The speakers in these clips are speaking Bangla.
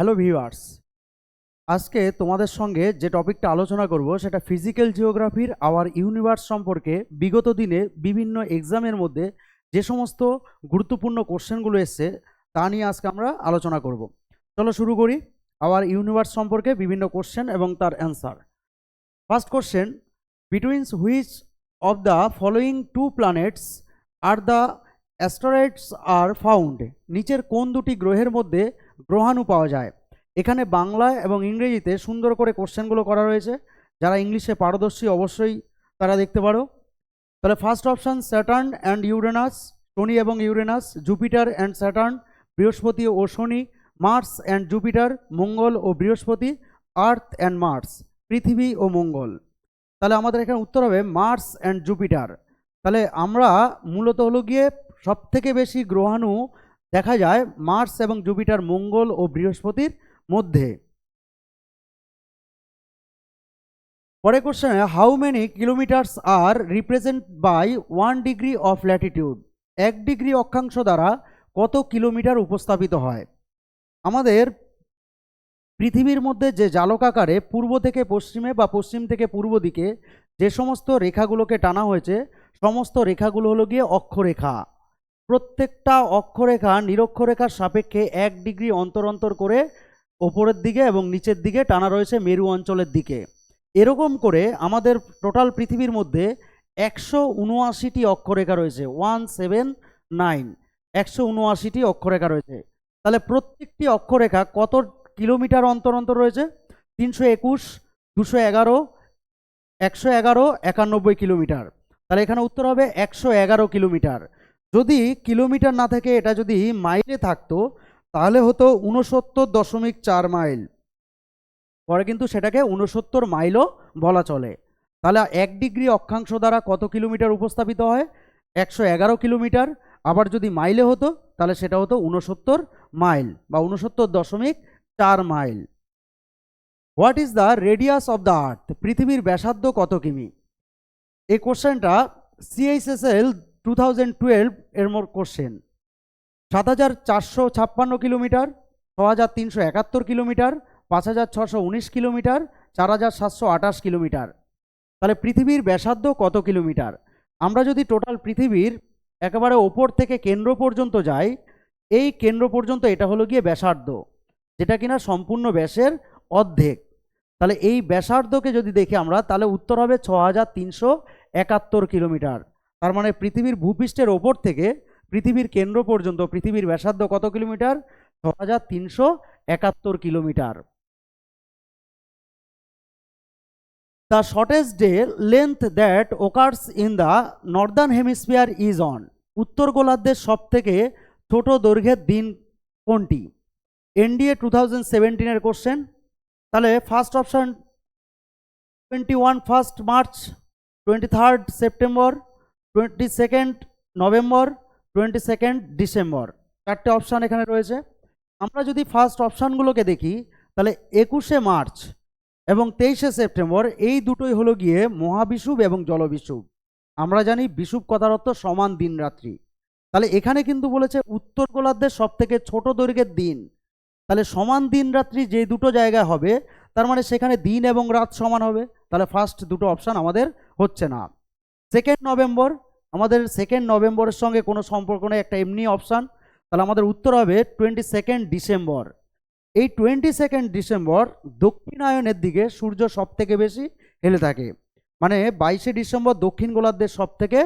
হ্যালো ভিউয়ার্স আজকে তোমাদের সঙ্গে যে টপিকটা আলোচনা করব, সেটা ফিজিক্যাল জিওগ্রাফির আওয়ার ইউনিভার্স সম্পর্কে বিগত দিনে বিভিন্ন এক্সামের মধ্যে যে সমস্ত গুরুত্বপূর্ণ কোশ্চেনগুলো এসছে, তা নিয়ে আজকে আমরা আলোচনা করব। চলো শুরু করি আওয়ার ইউনিভার্স সম্পর্কে বিভিন্ন কোশ্চেন এবং তার answer first question between which of the following two planets are the asteroids are found নিচের কোন দুটি গ্রহের মধ্যে গ্রহাণু পাওয়া যায়। এখানে বাংলায় এবং ইংরেজিতে সুন্দর করে কোশ্চেনগুলো করা রয়েছে। যারা ইংলিশে পারদর্শী অবশ্যই তারা দেখতে পারো। তাহলে first option Saturn and Uranus শনি এবং ইউরেনাস জুপিটার অ্যান্ড স্যাটার্ন বৃহস্পতি ও শনি মার্স অ্যান্ড জুপিটার মঙ্গল ও বৃহস্পতি আর্থ অ্যান্ড মার্স পৃথিবী ও মঙ্গল। তাহলে আমাদের এখানে উত্তর হবে মার্স অ্যান্ড জুপিটার তাহলে আমরা মূলত হলো গিয়ে সবথেকে বেশি গ্রহাণু দেখা যায় মার্স এবং জুপিটার মঙ্গল ও বৃহস্পতির মধ্যে। পরে question how many kilometres are represent by one degree of latitude এক ডিগ্রি অক্ষাংশ দ্বারা কত কিলোমিটার উপস্থাপিত হয়? আমাদের পৃথিবীর মধ্যে যে জালকাকারে পূর্ব থেকে পশ্চিমে বা পশ্চিম থেকে পূর্ব দিকে যে সমস্ত রেখাগুলোকে টানা হয়েছে, সমস্ত রেখাগুলো হলো গিয়ে অক্ষরেখা। প্রত্যেকটা অক্ষরেখা নিরক্ষরেখার সাপেক্ষে এক ডিগ্রি অন্তর অন্তর করে ওপরের দিকে এবং নিচের দিকে টানা রয়েছে মেরু অঞ্চলের দিকে। এরকম করে আমাদের টোটাল পৃথিবীর মধ্যে একশো উনআশিটি অক্ষরেখা রয়েছে। One, seven, nine. একশো উনআশিটি অক্ষরেখা রয়েছে। তাহলে প্রত্যেকটি অক্ষরেখা কত কিলোমিটার অন্তর অন্তর রয়েছে? তিনশো একুশ, দুশো এগারো, একশো এগারো, একানব্বই কিলোমিটার। তাহলে এখানে উত্তর হবে একশো এগারো কিলোমিটার। যদি কিলোমিটার না থাকে, এটা যদি মাইলে থাকতো, তাহলে হতো উনসত্তর দশমিক চার মাইল। পরে কিন্তু সেটাকে উনসত্তর মাইলও বলা চলে। তাহলে এক ডিগ্রি অক্ষাংশ দ্বারা কত কিলোমিটার উপস্থাপিত হয়? একশো এগারো কিলোমিটার। আবার যদি মাইলে হতো, তাহলে সেটা হতো উনসত্তর মাইল বা উনসত্তর দশমিক চার mile. What is the radius of the earth? পৃথিবীর ব্যাসার্ধ কত কিমি? এই কোশ্চেনটা সিএইচএসএল টু থাউজেন্ড টুয়েলভ এর মোর কোশ্চেন সাত হাজার চারশো ছাপ্পান্ন কিলোমিটার ছ হাজার তিনশো একাত্তর কিলোমিটার, পাঁচ হাজার ছশো উনিশ কিলোমিটার, চার হাজার সাতশো আঠাশ কিলোমিটার। তাহলে পৃথিবীর ব্যাসার্ধ কত কিলোমিটার? আমরা যদি টোটাল পৃথিবীর একেবারে ওপর থেকে কেন্দ্র পর্যন্ত যাই, এই কেন্দ্র পর্যন্ত এটা হলো গিয়ে ব্যাসার্ধ, যেটা কিনা সম্পূর্ণ ব্যাসের অর্ধেক। তাহলে এই ব্যাসার্ধকে যদি দেখি আমরা, তাহলে উত্তর হবে ছ হাজার তিনশো একাত্তর কিলোমিটার। তার মানে পৃথিবীর ভূপৃষ্ঠের ওপর থেকে পৃথিবীর কেন্দ্র পর্যন্ত পৃথিবীর ব্যাসার্ধ কত কিলোমিটার? ছ হাজার তিনশো একাত্তর kilometre. The shortest day length that occurs in the northern hemisphere is on উত্তর গোলার্ধের সব থেকে ছোট দৈর্ঘ্যের দিন কোনটি? এনডিএ টু থাউজেন্ড সেভেন্টিনের কোশ্চেন তাহলে first option twenty one first March twenty third September twenty second November twenty second December চারটে অপশান এখানে রয়েছে। আমরা যদি ফার্স্ট অপশানগুলোকে দেখি, তাহলে একুশে মার্চ এবং তেইশে সেপ্টেম্বর এই দুটোই হলো গিয়ে মহাবিষুব এবং জলবিষুব। আমরা জানি বিষুব কথার অর্থ সমান দিন রাত্রি। তাহলে এখানে কিন্তু বলেছে উত্তর গোলার্ধের সব থেকে ছোট দৈর্ঘ্যের দিন। তাহলে সমান দিন রাত্রি যে দুটো জায়গায় হবে, তার মানে সেখানে দিন এবং রাত সমান হবে। তাহলে ফার্স্ট দুটো অপশান আমাদের হচ্ছে না। সেকেন্ড নভেম্বর আমাদের সেকেন্ড নভেম্বরের সঙ্গে কোনো সম্পর্ক নেই, একটা এমনি অপশান তাহলে আমাদের উত্তর হবে টোয়েন্টি সেকেন্ড ডিসেম্বর এই টোয়েন্টি সেকেন্ড ডিসেম্বর দক্ষিণায়নের দিকে সূর্য সব থেকে বেশি হেলে থাকে। মানে বাইশে ডিসেম্বর দক্ষিণ গোলার্ধের সব থেকে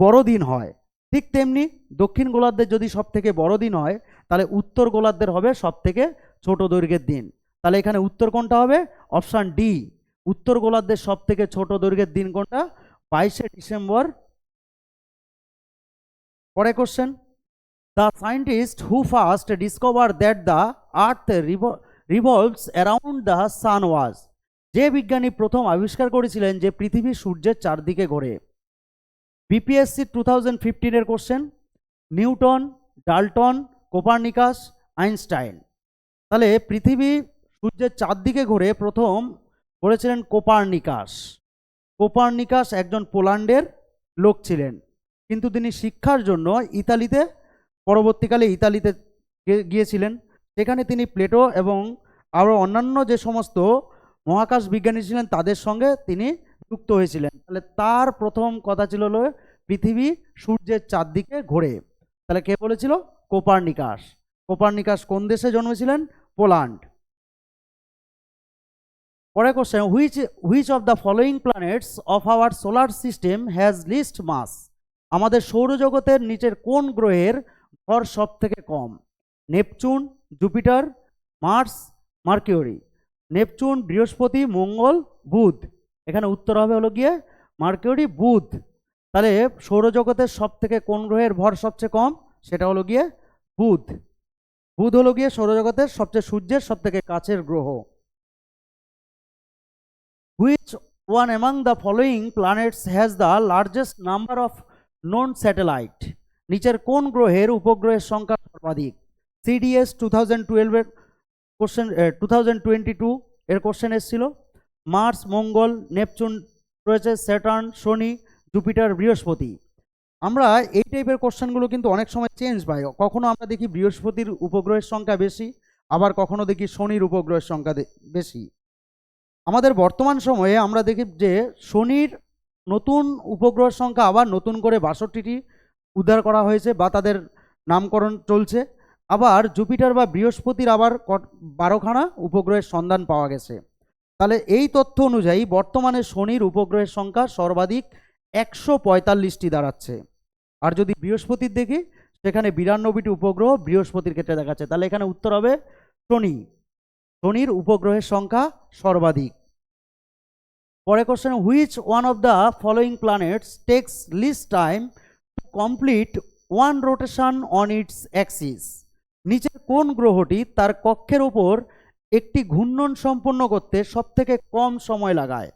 বড় দিন হয়। ঠিক তেমনি দক্ষিণ গোলার্ধের যদি সব থেকে বড় দিন হয়, তাহলে উত্তর গোলার্ধের হবে সব থেকে ছোট দৈর্ঘ্যের দিন। তাহলে এখানে উত্তর কোনটা হবে? অপশান ডি উত্তর গোলার্ধের সব থেকে ছোট দৈর্ঘ্যের দিন কোনটা? বাইশে ডিসেম্বর। পরে question the scientist who first discover that the earth revolves around the sun was যে বিজ্ঞানী প্রথম আবিষ্কার করেছিলেন যে পৃথিবী সূর্যের চারদিকে ঘোরে। BPSC two thousand ফিফটিনের question Newton, Dalton, Copernicus, Einstein. তাহলে পৃথিবী সূর্যের চারদিকে ঘুরে প্রথম করেছিলেন কোপার্নিকাস। কোপার্নিকাস একজন পোল্যান্ডের লোক ছিলেন। কিন্তু তিনি শিক্ষার জন্য ইতালিতে, পরবর্তীকালে ইতালিতে গিয়েছিলেন। সেখানে তিনি প্লেটো এবং আরও অন্যান্য যে সমস্ত মহাকাশ বিজ্ঞানী ছিলেন, তাদের সঙ্গে তিনি যুক্ত হয়েছিলেন। তাহলে তার প্রথম কথা ছিল হলো পৃথিবী সূর্যের চারদিকে ঘোরে। তাহলে কে বলেছিল? কোপার্নিকাস। কোপার্নিকাস কোন দেশে জন্মেছিলেন? পোল্যান্ড। পরে question which which of the following planets of our solar system has least mass আমাদের সৌরজগতের নিচের কোন গ্রহের ভর সব থেকে কম? Neptune, Jupiter, Mars, Mercury. Neptune, বৃহস্পতি, মঙ্গল, বুধ। এখানে উত্তর হবে হলো গিয়ে মার্কিউরি, বুধ। তাহলে সৌরজগতের সব থেকে কোন গ্রহের ভর সবচেয়ে কম? সেটা হলো গিয়ে বুধ। বুধ হলো গিয়ে সৌরজগতের সবচেয়ে সূর্যের সব থেকে কাছের গ্রহ। Which one among the following planets has the largest number of non satellite নিচের কোন গ্রহের উপগ্রহের সংখ্যা সর্বাধিক? সিডিএস টু থাউজেন্ড টুয়েলভের question two thousand twenty two এর কোশ্চেন এসেছিল। মার্স মঙ্গল নেপচুন রয়েছে স্যাটার্ন শনি জুপিটার বৃহস্পতি। আমরা এই টাইপের কোশ্চেনগুলো কিন্তু অনেক সময় চেঞ্জ পাই। কখনো আমরা দেখি বৃহস্পতির উপগ্রহের সংখ্যা বেশি, আবার কখনো দেখি শনির উপগ্রহের সংখ্যা বেশি। আমাদের বর্তমান সময়ে আমরা দেখি যে শনির নতুন উপগ্রহের সংখ্যা আবার নতুন করে বাষট্টিটি উদ্ধার করা হয়েছে বা তাদের নামকরণ চলছে। আবার জুপিটার বা বৃহস্পতির আবার বারোখানা উপগ্রহের সন্ধান পাওয়া গেছে। তাহলে এই তথ্য অনুযায়ী বর্তমানে শনির উপগ্রহের সংখ্যা সর্বাধিক একশো পঁয়তাল্লিশটি দাঁড়াচ্ছে। আর যদি বৃহস্পতির দেখি, সেখানে বিরানব্বইটি উপগ্রহ বৃহস্পতির ক্ষেত্রে দেখাচ্ছে। তাহলে এখানে উত্তর হবে শনি। শনির উপগ্রহের সংখ্যা সর্বাধিক। পরে question which one of the following planets takes least time to complete one rotation on its axis নিচের কোন গ্রহটি তার কক্ষের ওপর একটি ঘূর্ণন সম্পন্ন করতে সবথেকে কম সময় লাগায়?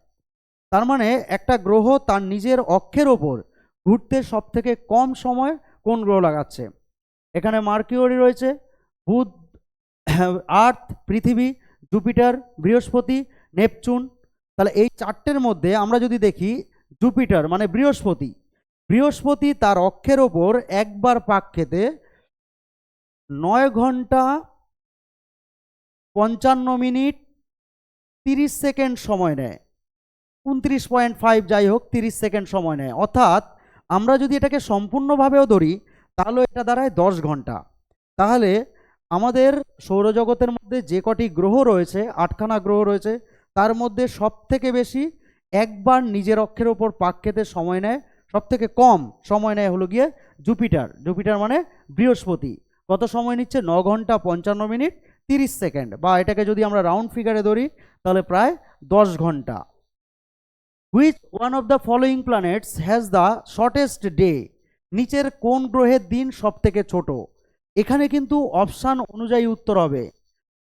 তার মানে একটা গ্রহ তার নিজের অক্ষের ওপর ঘুরতে সবথেকে কম সময় কোন গ্রহ লাগাচ্ছে? এখানে মার্কিউরি রয়েছে। বুধ আর্থ পৃথিবী জুপিটার বৃহস্পতি, নেপচুন তাহলে এই চারটের মধ্যে আমরা যদি দেখি জুপিটার মানে বৃহস্পতি। বৃহস্পতি তার অক্ষের ওপর একবার পাক খেতে নয় ঘণ্টা পঞ্চান্ন মিনিট তিরিশ সেকেন্ড সময় নেয়। উনত্রিশ পয়েন্ট ফাইভ যাই হোক, তিরিশ সেকেন্ড সময় নেয়। অর্থাৎ আমরা যদি এটাকে সম্পূর্ণভাবেও ধরি, তাহলে এটা দাঁড়ায় দশ ঘণ্টা। তাহলে আমাদের সৌরজগতের মধ্যে যে কটি গ্রহ রয়েছে, আটখানা গ্রহ রয়েছে তার মধ্যে সব থেকে বেশি একবার নিজের অক্ষের ওপর পাক খেতে সময় নেয় সব থেকে কম সময় নেয় হলো গিয়ে জুপিটার। জুপিটার মানে বৃহস্পতি। কত সময় নিচ্ছে? ন ঘণ্টা পঞ্চান্ন মিনিট, তিরিশ সেকেন্ড। বা এটাকে যদি আমরা রাউন্ড ফিগারে ধরি, তাহলে প্রায় দশ ঘণ্টা। Which one of the following planets has the shortest day নিচের কোন গ্রহের দিন সব থেকে ছোট? এখানে কিন্তু অপশান অনুযায়ী উত্তর হবে।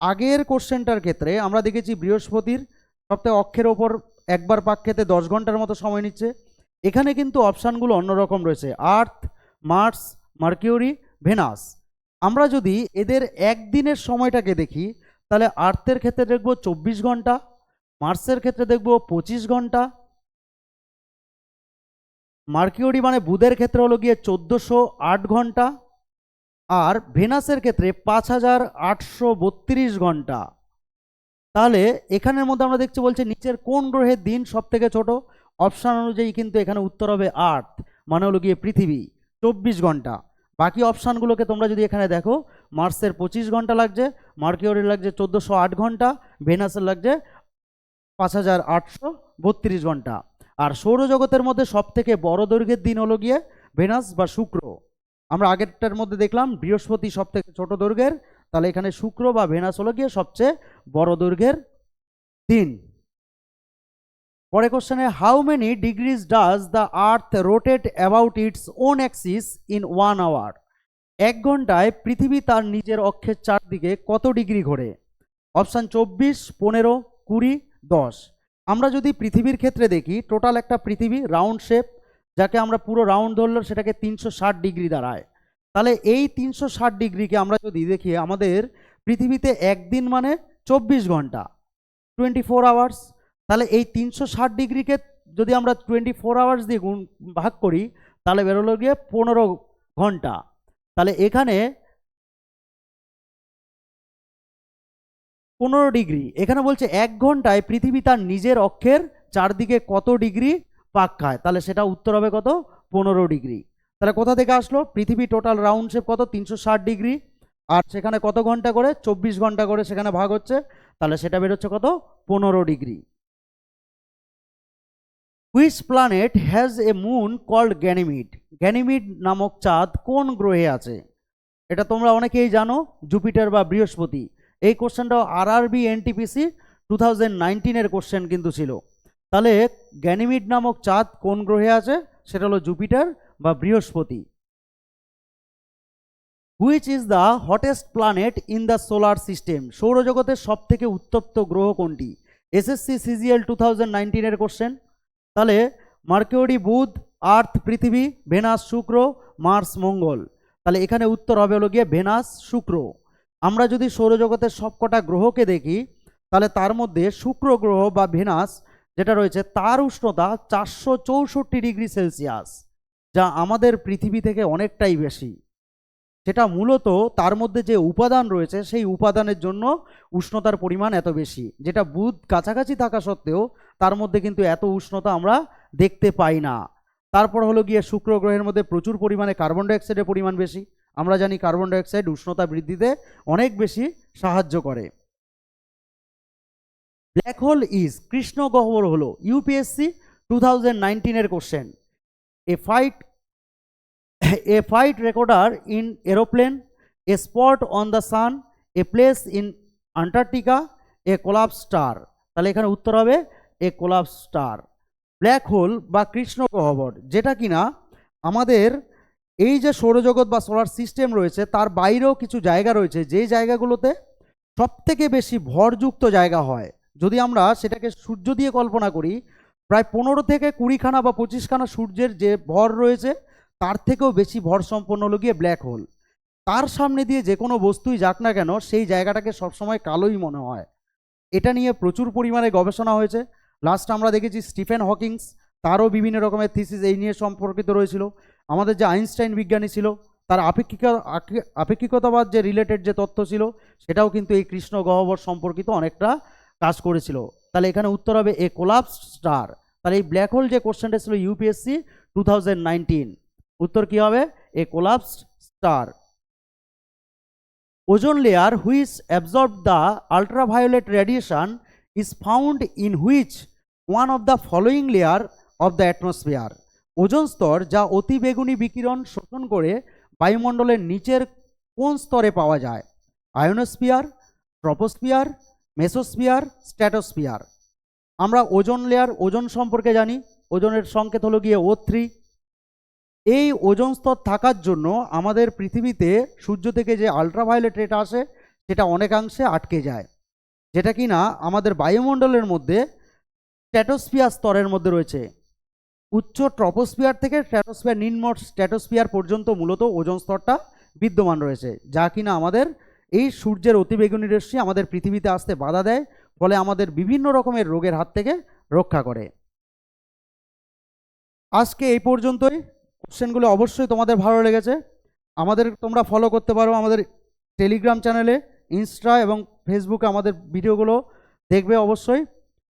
আগের কোশ্চেনটার ক্ষেত্রে আমরা দেখেছি বৃহস্পতির সপ্তাহে অক্ষের ওপর একবার পাক খেতে দশ ঘণ্টার মতো সময় নিচ্ছে। এখানে কিন্তু অপশানগুলো অন্যরকম রয়েছে। Earth, Mars, Mercury, Venus. আমরা যদি এদের একদিনের সময়টাকে দেখি, তাহলে আর্থের ক্ষেত্রে দেখব চব্বিশ ঘণ্টা, মার্সের ক্ষেত্রে দেখব পঁচিশ ঘণ্টা। মার্কিউরি মানে বুধের ক্ষেত্রে হলো গিয়ে চোদ্দোশো আট ঘণ্টা। আর ভেনাসের ক্ষেত্রে পাঁচ হাজার আটশো বত্রিশ ঘণ্টা। তাহলে এখানের মধ্যে আমরা দেখছি বলছে নিচের কোন গ্রহের দিন সব থেকে ছোটো? অপশান অনুযায়ী কিন্তু এখানে উত্তর হবে আর্থ মানে হলো গিয়ে পৃথিবী, চব্বিশ ঘণ্টা। বাকি অপশানগুলোকে তোমরা যদি এখানে দেখো, মার্সের পঁচিশ ঘণ্টা লাগছে মার্কিউরির লাগছে চোদ্দোশো আট ঘণ্টা, ভেনাসের লাগছে পাঁচ হাজার আটশো বত্রিশ ঘণ্টা। আর সৌরজগতের মধ্যে সব থেকে বড় দৈর্ঘ্যের দিন হলো গিয়ে ভেনাস বা শুক্র। আমরা আগেরটার মধ্যে দেখলাম বৃহস্পতি সব থেকে ছোটো দৈর্ঘ্যের তাহলে এখানে শুক্র বা ভেনাস হলো গিয়ে সবচেয়ে বড় দৈর্ঘ্যের দিন পরে কোশ্চেনে how many degrees does the earth rotate about its own axis in one hour এক ঘন্টায় পৃথিবী তার নিজের অক্ষের চারদিকে কত ডিগ্রি ঘোরে? অপশান চব্বিশ, পনেরো, কুড়ি, দশ। আমরা যদি পৃথিবীর ক্ষেত্রে দেখি টোটাল একটা পৃথিবী রাউন্ড শেপ যাকে আমরা পুরো রাউন্ড ধরলো সেটাকে তিনশো ষাট ডিগ্রি দাঁড়ায়। তাহলে এই তিনশো ষাট ডিগ্রিকে আমরা যদি দেখি, আমাদের পৃথিবীতে একদিন মানে চব্বিশ ঘণ্টা, টোয়েন্টি ফোর আওয়ার্স। তাহলে এই তিনশো ষাট ডিগ্রিকে যদি আমরা টোয়েন্টি ফোর আওয়ার্স দিয়ে গুণ, ভাগ করি, তাহলে বেরোলো গিয়ে পনেরো ঘণ্টা। তাহলে এখানে পনেরো ডিগ্রি, এখানে বলছে এক ঘন্টায় পৃথিবী তার নিজের অক্ষের চারদিকে কত ডিগ্রি? পাক খায় তাহলে সেটা উত্তর হবে কত? পনেরো ডিগ্রি। তাহলে কোথা থেকে আসলো? পৃথিবী টোটাল রাউন্ড শেপ কত? তিনশো ষাট ডিগ্রি। আর সেখানে কত ঘণ্টা করে? চব্বিশ ঘণ্টা করে সেখানে ভাগ হচ্ছে। তাহলে সেটা বেরোচ্ছে কত? পনেরো degree. Which planet has a moon called Ganymede Ganymede নামক চাঁদ কোন গ্রহে আছে? এটা তোমরা অনেকেই জানো, জুপিটার বা বৃহস্পতি। এই কোশ্চেনটাও RRB NTPC two thousand নাইনটিনের কোশ্চেন কিন্তু ছিল। তাহলে গ্যানিমিড নামক চাঁদ কোন গ্রহে আছে? সেটা হলো জুপিটার বা বৃহস্পতি। Which is the hottest planet in the solar system সৌরজগতের সব থেকে উত্তপ্ত গ্রহ কোনটি? এসএসসি সিজিএল টু থাউজেন্ড নাইনটিনের কোশ্চেন তাহলে মার্কিউরি বুধ, আর্থ, পৃথিবী, ভেনাস, শুক্র, মার্স, মঙ্গল। তাহলে এখানে উত্তর হবে হলো গিয়ে ভেনাস, শুক্র। আমরা যদি সৌরজগতের সবকটা গ্রহকে দেখি, তাহলে তার মধ্যে শুক্র গ্রহ বা ভেনাস যেটা রয়েছে তার উষ্ণতা চারশো চৌষট্টি ডিগ্রি সেলসিয়াস, যা আমাদের পৃথিবী থেকে অনেকটাই বেশি। সেটা মূলত তার মধ্যে যে উপাদান রয়েছে, সেই উপাদানের জন্য উষ্ণতার পরিমাণ এত বেশি, যেটা বুধ কাছাকাছি থাকা সত্ত্বেও তার মধ্যে কিন্তু এত উষ্ণতা আমরা দেখতে পাই না। তারপর হলো গিয়ে শুক্র গ্রহের মধ্যে প্রচুর পরিমাণে কার্বন ডাইঅক্সাইডের পরিমাণ বেশি। আমরা জানি কার্বন ডাইঅক্সাইড উষ্ণতা বৃদ্ধিতে অনেক বেশি সাহায্য করে। ব্ল্যাক হোল ইজ কৃষ্ণ গহ্বর হলো UPSC two thousand নাইনটিনের question a flight a flight recorder in aeroplane a spot on the sun a place in Antarctica a collapsed star তাহলে এখানে উত্তর হবে a collapsed star black hole বা কৃষ্ণ গহ্বর, যেটা কিনা আমাদের এই যে সৌরজগৎ বা সোলার সিস্টেম রয়েছে, তার বাইরেও কিছু জায়গা রয়েছে, যেই জায়গাগুলোতে সবথেকে বেশি ভরযুক্ত জায়গা হয় যদি আমরা সেটাকে সূর্য দিয়ে কল্পনা করি, প্রায় পনেরো থেকে কুড়িখানা বা পঁচিশখানা সূর্যের যে ভর রয়েছে, তার থেকেও বেশি ভর সম্পন্ন হলো গিয়ে ব্ল্যাক হোল। তার সামনে দিয়ে যে কোনো বস্তুই যাক না কেন, সেই জায়গাটাকে সবসময় কালোই মনে হয়। এটা নিয়ে প্রচুর পরিমাণে গবেষণা হয়েছে। লাস্ট আমরা দেখেছি স্টিফেন হকিংস, তারও বিভিন্ন রকমের থিসিস এই নিয়ে সম্পর্কিত রয়েছিল। আমাদের যে আইনস্টাইন বিজ্ঞানী ছিল, তার আপেক্ষিক, আপেক্ষিকতাবাদ যে রিলেটেড যে তথ্য ছিল, সেটাও কিন্তু এই কৃষ্ণ গহ্বর সম্পর্কিত অনেকটা কাজ করেছিল। তাহলে এখানে উত্তর হবে এ কোলাপস স্টার তাহলে এই ব্ল্যাক হোল যে কোশ্চেনটা ছিল ইউপিএসসি টু উত্তর কি হবে? A collapsed star ozone layer which absorb the ultraviolet radiation is found in which one of the following layer of the atmosphere ozone স্তর যা অতি বেগুনি বিকিরণ শোষণ করে বায়ুমণ্ডলের নিচের কোন স্তরে পাওয়া যায়? Ionosphere troposphere mesosphere, stratosphere. আমরা ওজন লেয়ার ওজন সম্পর্কে জানি। ওজনের সংকেত হলো গিয়ে ও থ্রি এই ওজন স্তর থাকার জন্য আমাদের পৃথিবীতে সূর্য থেকে যে আলট্রাভায়োলেট রেট আসে, সেটা অনেকাংশে আটকে যায়। যেটা কি না আমাদের বায়ুমণ্ডলের মধ্যে স্ট্যাটোস্ফিয়ার স্তরের মধ্যে রয়েছে। উচ্চ ট্রপোস্ফিয়ার থেকে স্ট্র্যাটোস্ফিয়ার নিম্ন স্ট্র্যাটোস্ফিয়ার পর্যন্ত মূলত ওজন স্তরটা বিদ্যমান রয়েছে, যা কিনা আমাদের এই সূর্যের অতিবেগুনি রশ্মি আমাদের পৃথিবীতে আসতে বাধা দেয়, ফলে আমাদের বিভিন্ন রকমের রোগের হাত থেকে রক্ষা করে। আজকে এই পর্যন্তই। কোশ্চেনগুলো অবশ্যই তোমাদের ভালো লেগেছে। আমাদের তোমরা ফলো করতে পারো আমাদের টেলিগ্রাম চ্যানেলে ইনস্টা এবং ফেসবুকে আমাদের ভিডিওগুলো দেখবে অবশ্যই।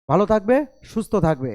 ভালো থাকবে, সুস্থ থাকবে।